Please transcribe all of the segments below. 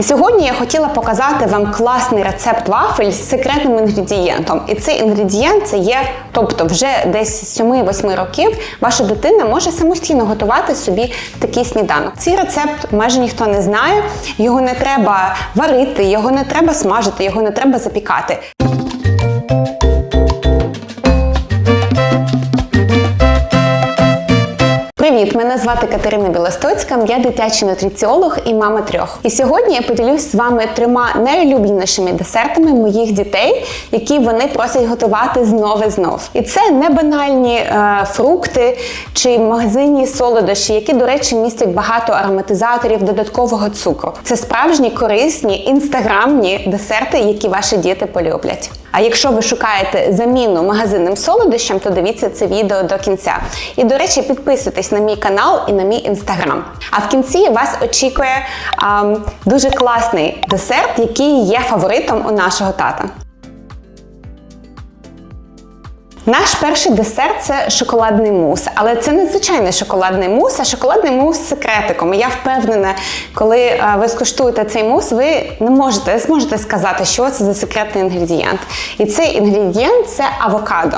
Сьогодні я хотіла показати вам класний рецепт вафель з секретним інгредієнтом. І цей інгредієнт це є, тобто вже десь з 7-8 років ваша дитина може самостійно готувати собі такий сніданок. Цей рецепт майже ніхто не знає. Його не треба варити, його не треба смажити, його не треба запікати. Привіт, мене звати Катерина Білостоцька, я дитячий нутриціолог і мама трьох. І сьогодні я поділюсь з вами трьома найулюбленішими десертами моїх дітей, які вони просять готувати знов і знов. І це не банальні е, фрукти чи магазинні солодощі, які, до речі, містять багато ароматизаторів, додаткового цукру. Це справжні корисні інстаграмні десерти, які ваші діти полюблять. А якщо ви шукаєте заміну магазинним солодощам, то дивіться це відео до кінця. І до речі, підписуйтесь на мій канал і на мій інстаграм. А в кінці вас очікує а, дуже класний десерт, який є фаворитом у нашого тата. Наш перший десерт це шоколадний мус, але це не звичайний шоколадний мус, а шоколадний мус з секретиком. Я впевнена, коли е, ви скуштуєте цей мус, ви не можете зможете сказати, що це за секретний інгредієнт. І цей інгредієнт це авокадо.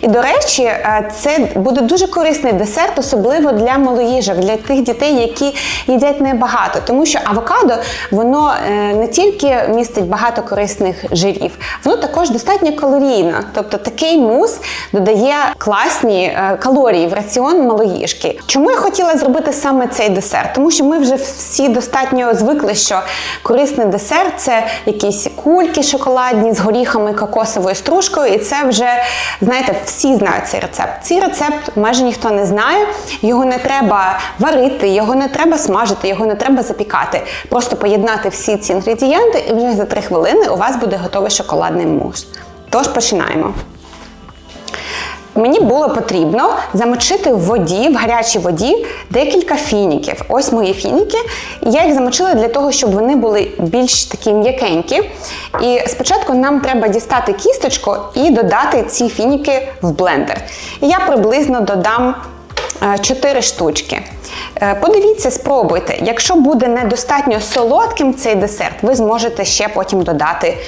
І до речі, е, це буде дуже корисний десерт, особливо для малоїжок, для тих дітей, які їдять небагато, тому що авокадо воно е, не тільки містить багато корисних жирів, воно також достатньо калорійно. Тобто такий мус додає класні е, калорії в раціон малоїжки. Чому я хотіла зробити саме цей десерт? Тому що ми вже всі достатньо звикли, що корисний десерт це якісь кульки шоколадні з горіхами, кокосовою стружкою, і це вже знаєте, всі знають цей рецепт. Цей рецепт майже ніхто не знає. Його не треба варити, його не треба смажити, його не треба запікати. Просто поєднати всі ці інгредієнти, і вже за 3 хвилини у вас буде готовий шоколадний мус. Тож починаємо. Мені було потрібно замочити в воді, в гарячій воді декілька фініків. Ось мої фініки. Я їх замочила для того, щоб вони були більш такі м'якенькі. І спочатку нам треба дістати кісточку і додати ці фініки в блендер. Я приблизно додам 4 штучки. Е, Подивіться, спробуйте. Якщо буде недостатньо солодким цей десерт, ви зможете ще потім додати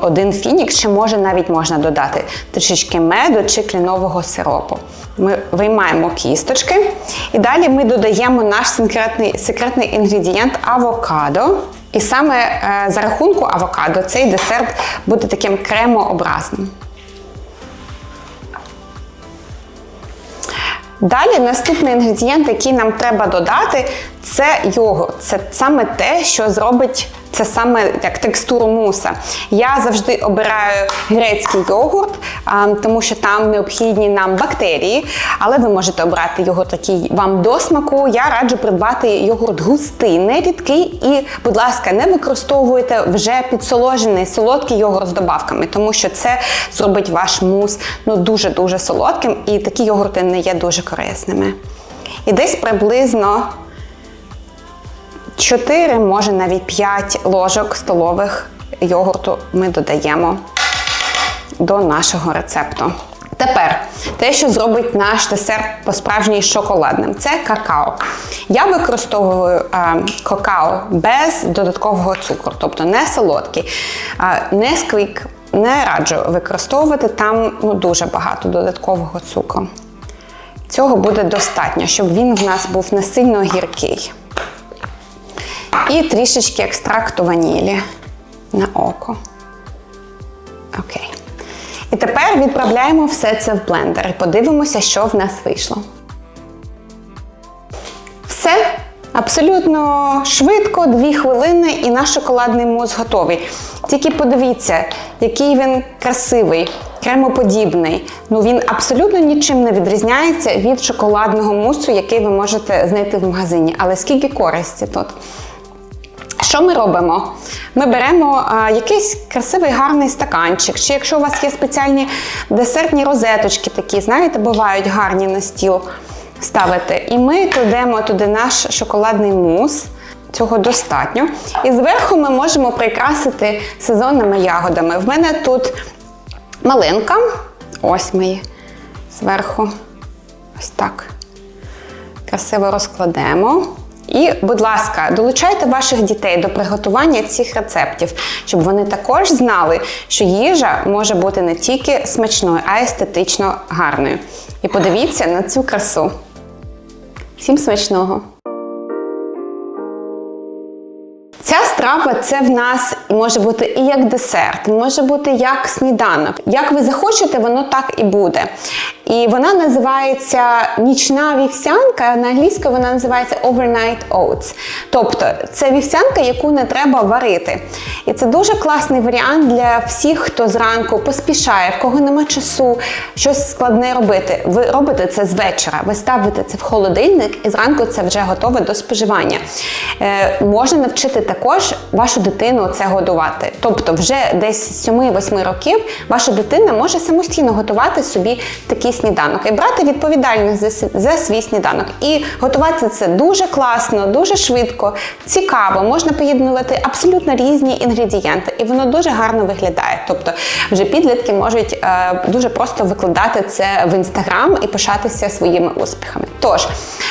один фінік, чи може навіть можна додати трішечки меду чи кленового сиропу. Ми виймаємо кісточки і далі ми додаємо наш секретний, секретний інгредієнт авокадо. І саме е, за рахунку авокадо цей десерт буде таким кремообразним. Далі наступний інгредієнт, який нам треба додати, це йогурт. Це саме те, що зробить це саме як текстуру муса. Я завжди обираю грецький йогурт, тому що там необхідні нам бактерії, але ви можете обрати йогурт, який вам до смаку. Я раджу придбати йогурт густий, не рідкий. І, будь ласка, не використовуйте вже підсоложений солодкий йогурт з добавками, тому що це зробить ваш мус ну, дуже-дуже солодким, і такі йогурти не є дуже корисними. І десь приблизно 4, може навіть 5 ложок столових йогурту ми додаємо до нашого рецепту. Тепер те, що зробить наш десерт по-справжній шоколадним, це какао. Я використовую е, какао без додаткового цукру, тобто не солодкий, е, не сквік, не раджу використовувати там ну, дуже багато додаткового цукру. Цього буде достатньо, щоб він в нас був не сильно гіркий. І трішечки екстракту ванілі на око. Окей. І тепер відправляємо все це в блендер і подивимося, що в нас вийшло. Все. Абсолютно швидко, 2 хвилини, і наш шоколадний мус готовий. Тільки подивіться, який він красивий, кремоподібний. Ну він абсолютно нічим не відрізняється від шоколадного мусу, який ви можете знайти в магазині. Але скільки користі тут? Що ми робимо? Ми беремо а, якийсь красивий гарний стаканчик, чи якщо у вас є спеціальні десертні розеточки, такі, знаєте, бувають гарні на стіл ставити. І ми кладемо туди наш шоколадний мус. Цього достатньо. І зверху ми можемо прикрасити сезонними ягодами. В мене тут малинка. Ось ми її зверху ось так красиво розкладемо. І, будь ласка, долучайте ваших дітей до приготування цих рецептів, щоб вони також знали, що їжа може бути не тільки смачною, а й естетично гарною. І подивіться на цю красу. Всім смачного! Страва це в нас може бути і як десерт, може бути як сніданок. Як ви захочете, воно так і буде. І вона називається нічна вівсянка. На англійською вона називається overnight oats. Тобто це вівсянка, яку не треба варити. І це дуже класний варіант для всіх, хто зранку поспішає, в кого нема часу щось складне робити. Ви робите це з вечора. Ви ставите це в холодильник, і зранку це вже готове до споживання. Е, можна навчити також вашу дитину це годувати. Тобто, вже десь з 7-8 років ваша дитина може самостійно готувати собі такий сніданок і брати відповідальність за, за свій сніданок. І готувати це дуже класно, дуже швидко, цікаво. Можна поєднувати абсолютно різні інгредієнти, і воно дуже гарно виглядає. Тобто, вже підлітки можуть е, дуже просто викладати це в інстаграм і пишатися своїми успіхами. Тож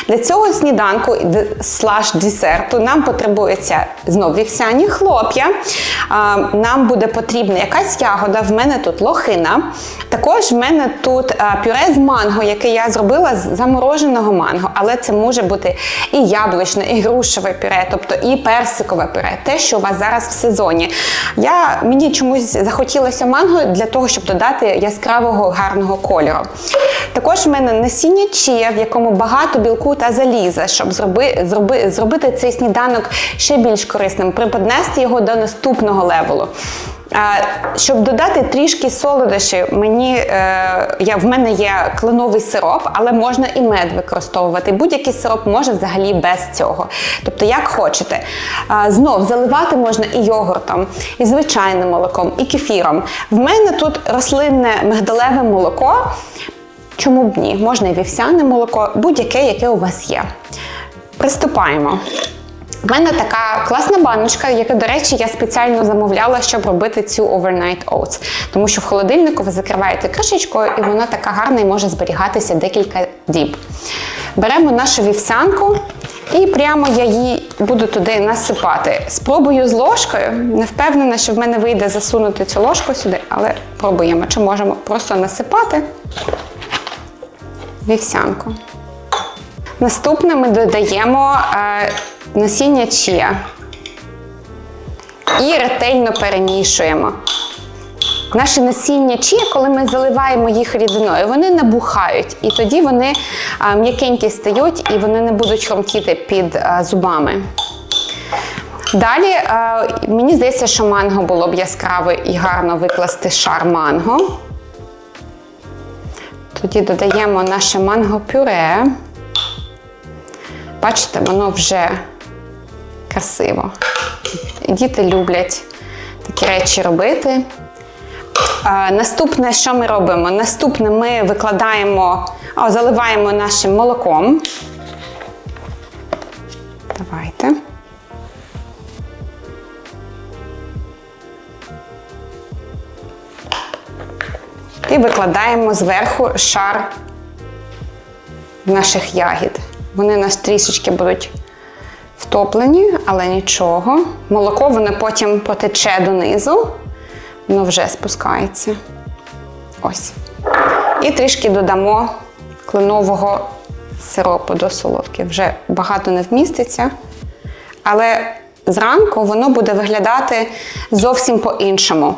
для цього сніданку слаш десерту нам потребується знов вівсяні хлоп'я. Нам буде потрібна якась ягода. В мене тут лохина. Також в мене тут пюре з манго, яке я зробила з замороженого манго, але це може бути і яблучне, і грушеве пюре, тобто і персикове пюре, те, що у вас зараз в сезоні. Я, мені чомусь захотілося манго для того, щоб додати яскравого гарного кольору. Також в мене насіння чия, в якому багато білку та заліза, щоб зроби, зроби, зробити цей сніданок ще більш корисним, приподнести його до наступного левелу. Щоб додати трішки солодощів, мені е, я, в мене є кленовий сироп, але можна і мед використовувати. Будь-який сироп може взагалі без цього. Тобто, як хочете. Знов заливати можна і йогуртом, і звичайним молоком, і кефіром. В мене тут рослинне мигдалеве молоко. Чому б ні? Можна і вівсяне молоко, будь-яке, яке у вас є. Приступаємо. У мене така класна баночка, яку, до речі, я спеціально замовляла, щоб робити цю overnight oats. Тому що в холодильнику ви закриваєте кришечкою, і вона така гарна і може зберігатися декілька діб. Беремо нашу вівсянку. І прямо я її буду туди насипати. Спробую з ложкою. Не впевнена, що в мене вийде засунути цю ложку сюди, але пробуємо, чи можемо просто насипати вівсянку. Наступне ми додаємо е, насіння чія і ретельно перемішуємо. Наші насіння чія, коли ми заливаємо їх рідиною, вони набухають, і тоді вони м'якенькі стають і вони не будуть хромтіти під зубами. Далі мені здається, що манго було б яскраве і гарно викласти шар манго. Тоді додаємо наше манго-пюре. Бачите, воно вже красиво. Діти люблять такі речі робити. А, Наступне, що ми робимо? Наступне ми викладаємо, о, заливаємо нашим молоком. Давайте. І викладаємо зверху шар наших ягід. Вони у нас трішечки будуть втоплені, але нічого. Молоко воно потім потече донизу, воно вже спускається. Ось. І трішки додамо кленового сиропу до солодки. Вже багато не вміститься. Але зранку воно буде виглядати зовсім по-іншому.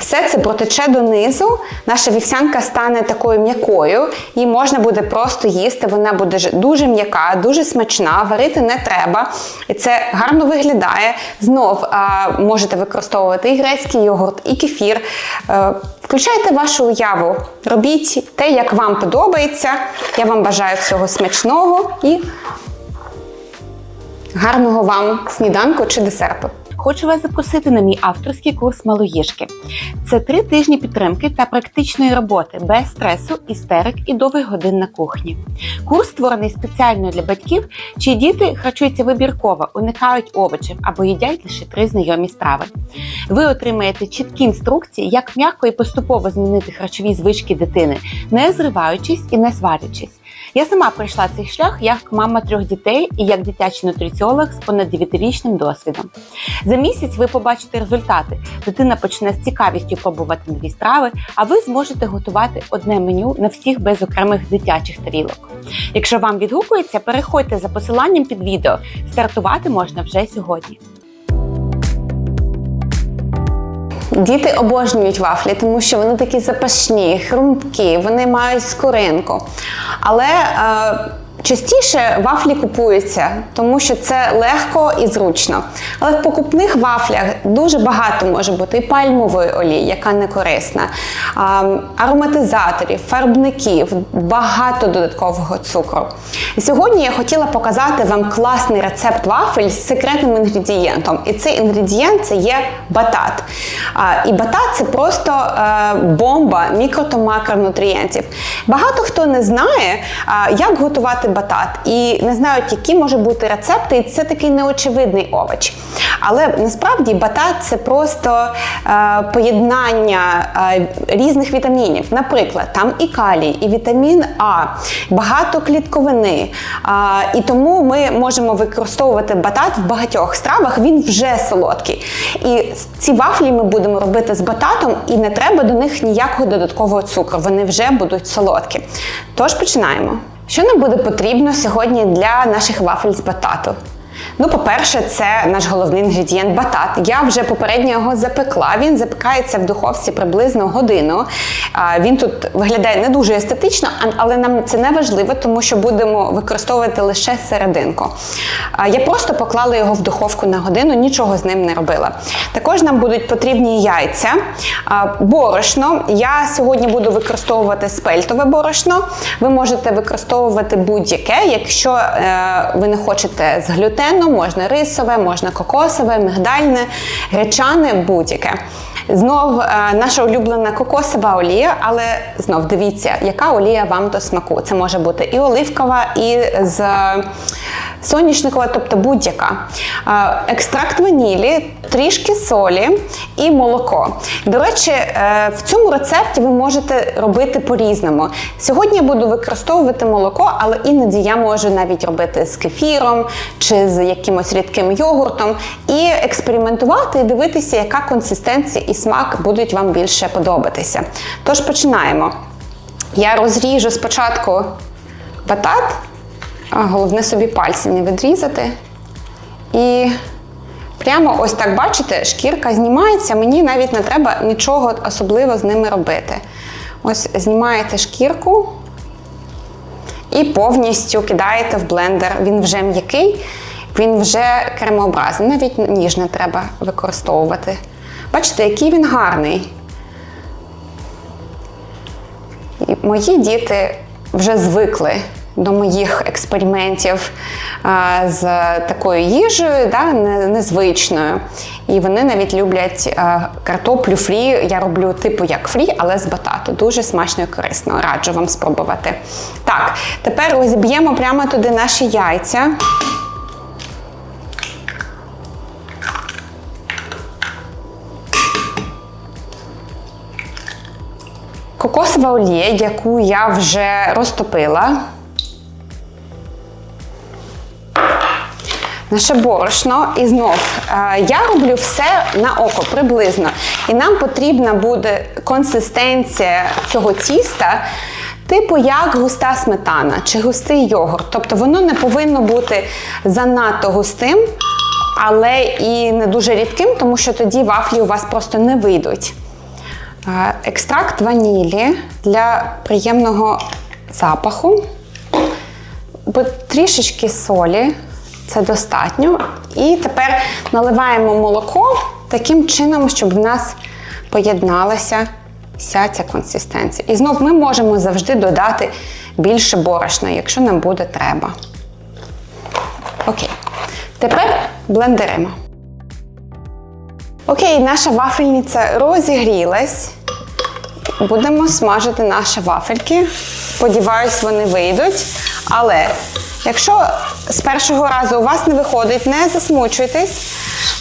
Все це протече донизу, наша вівсянка стане такою м'якою, її можна буде просто їсти. Вона буде дуже м'яка, дуже смачна, варити не треба. І це гарно виглядає. Знов а, можете використовувати і грецький йогурт, і кефір. Е, Включайте вашу уяву, робіть те, як вам подобається. Я вам бажаю всього смачного і гарного вам сніданку чи десерту. Хочу вас запросити на мій авторський курс малоїжки. Це три тижні підтримки та практичної роботи без стресу, істерик і довгих годин на кухні. Курс створений спеціально для батьків, чиї діти харчуються вибірково, уникають овочів або їдять лише три знайомі страви. Ви отримаєте чіткі інструкції, як м'яко і поступово змінити харчові звички дитини, не зриваючись і не сварячись. Я сама пройшла цей шлях як мама трьох дітей і як дитячий нутриціолог з понад 9-річним досвідом. За місяць ви побачите результати. Дитина почне з цікавістю пробувати нові страви, а ви зможете готувати одне меню на всіх без окремих дитячих тарілок. Якщо вам відгукується, переходьте за посиланням під відео. Стартувати можна вже сьогодні. Діти обожнюють вафлі, тому що вони такі запашні, хрумкі, вони мають скоринку. Але е, частіше вафлі купуються, тому що це легко і зручно. Але в покупних вафлях дуже багато може бути і пальмової олії, яка не корисна, ароматизаторів, фарбників, багато додаткового цукру. І сьогодні я хотіла показати вам класний рецепт вафель з секретним інгредієнтом. І цей інгредієнт це є батат. І батат це просто е, бомба мікро та макронутрієнтів. Багато хто не знає, як готувати батат, і не знають, які можуть бути рецепти, і це такий неочевидний овоч. Але насправді батат це просто е, поєднання е, різних вітамінів. Наприклад, там і калій, і вітамін А, багато клітковини. А, і тому ми можемо використовувати батат в багатьох стравах. Він вже солодкий. І ці вафлі ми будемо робити з бататом, і не треба до них ніякого додаткового цукру. Вони вже будуть солодкі. Тож починаємо. Що нам буде потрібно сьогодні для наших вафель з батату? Ну, по-перше, це наш головний інгредієнт батат. Я вже попередньо його запекла. Він запікається в духовці приблизно годину. Він тут виглядає не дуже естетично, але нам це не важливо, тому що будемо використовувати лише серединку. Я просто поклала його в духовку на годину, нічого з ним не робила. Також нам будуть потрібні яйця, борошно. Я сьогодні буду використовувати спельтове борошно. Ви можете використовувати будь-яке, якщо е, ви не хочете з глютеном, можна рисове, можна кокосове, мигдальне, гречане, будь-яке. Знов е, наша улюблена кокосова олія, але знов дивіться, яка олія вам до смаку. Це може бути і оливкова, і з соняшникова, тобто будь-яка. Екстракт ванілі, трішки солі і молоко. До речі, е, в цьому рецепті ви можете робити по-різному. Сьогодні я буду використовувати молоко, але іноді я можу навіть робити з кефіром чи з якимось рідким йогуртом і експериментувати і дивитися, яка консистенція і смак будуть вам більше подобатися. Тож починаємо. Я розріжу спочатку батат, головне собі пальці не відрізати. І прямо ось так бачите, шкірка знімається, мені навіть не треба нічого особливо з ними робити. Ось знімаєте шкірку і повністю кидаєте в блендер. Він вже м'який, він вже кремообразний, навіть ніж не треба використовувати. Бачите, який він гарний. І мої діти вже звикли до моїх експериментів а, з такою їжею, да, незвичною. І вони навіть люблять а, картоплю фрі. Я роблю типу як фрі, але з батату. Дуже смачно і корисно. Раджу вам спробувати. Так, тепер розіб'ємо прямо туди наші яйця. Кокосова олія, яку я вже розтопила. Наше борошно. І знов е, я роблю все на око приблизно. І нам потрібна буде консистенція цього тіста, типу як густа сметана чи густий йогурт. Тобто воно не повинно бути занадто густим, але і не дуже рідким, тому що тоді вафлі у вас просто не вийдуть. Е, Екстракт ванілі для приємного запаху. Трішечки солі, це достатньо. І тепер наливаємо молоко таким чином, щоб в нас поєдналася вся ця консистенція. І знов ми можемо завжди додати більше борошна, якщо нам буде треба. Окей. Тепер блендеримо. Окей, наша вафельниця розігрілась. Будемо смажити наші вафельки. Сподіваюсь, вони вийдуть. Але якщо з першого разу у вас не виходить, не засмучуйтесь.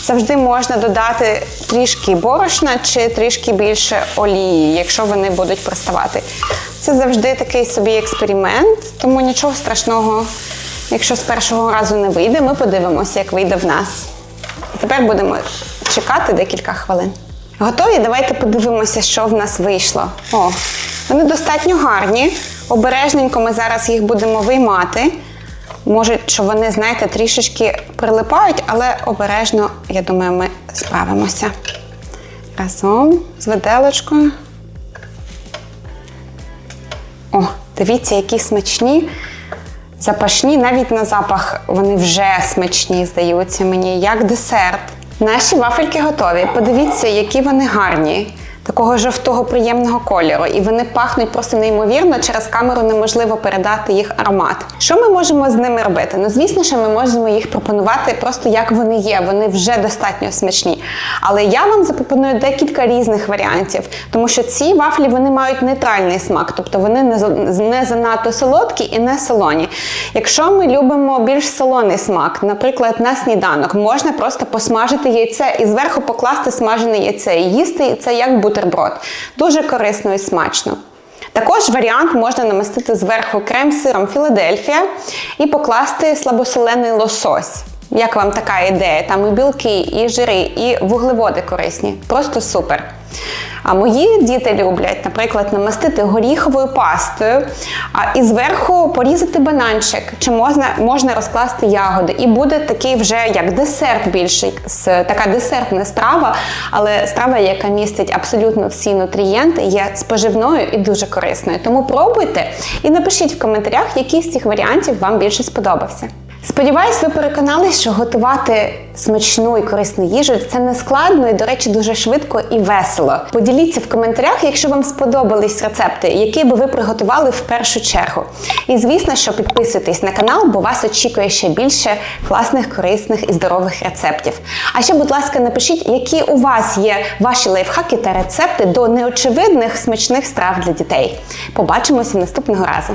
Завжди можна додати трішки борошна чи трішки більше олії, якщо вони будуть приставати. Це завжди такий собі експеримент, тому нічого страшного, якщо з першого разу не вийде, ми подивимося, як вийде в нас. Тепер будемо чекати декілька хвилин. Готові? Давайте подивимося, що в нас вийшло. О, вони достатньо гарні. Обережненько ми зараз їх будемо виймати. Може, що вони, знаєте, трішечки прилипають, але обережно, я думаю, ми справимося. Разом з виделочкою. О, дивіться, які смачні. Запашні, навіть на запах вони вже смачні, здаються мені, як десерт. Наші вафельки готові. Подивіться, які вони гарні, такого жовтого приємного кольору. І вони пахнуть просто неймовірно. Через камеру неможливо передати їх аромат. Що ми можемо з ними робити? Ну, звісно, що ми можемо їх пропонувати просто як вони є. Вони вже достатньо смачні. Але я вам запропоную декілька різних варіантів, тому що ці вафлі вони мають нейтральний смак, тобто вони не, занадто солодкі і не солоні. Якщо ми любимо більш солоний смак, наприклад, на сніданок, можна просто посмажити яйце і зверху покласти смажене яйце і їсти це як бутерброд. Дуже корисно і смачно. Також варіант можна намастити зверху крем-сиром Філадельфія і покласти слабосолений лосось. Як вам така ідея? Там і білки, і жири, і вуглеводи корисні. Просто супер. А мої діти люблять, наприклад, намастити горіховою пастою а, і зверху порізати бананчик, чи можна, можна розкласти ягоди. І буде такий вже як десерт більший, така десертна страва, але страва, яка містить абсолютно всі нутрієнти, є споживною і дуже корисною. Тому пробуйте і напишіть в коментарях, який з цих варіантів вам більше сподобався. Сподіваюсь, ви переконались, що готувати смачну і корисну їжу це не складно і, до речі, дуже швидко і весело. Поділіться в коментарях, якщо вам сподобались рецепти, які би ви приготували в першу чергу. І звісно, що підписуйтесь на канал, бо вас очікує ще більше класних, корисних і здорових рецептів. А ще, будь ласка, напишіть, які у вас є ваші лайфхаки та рецепти до неочевидних смачних страв для дітей. Побачимося наступного разу.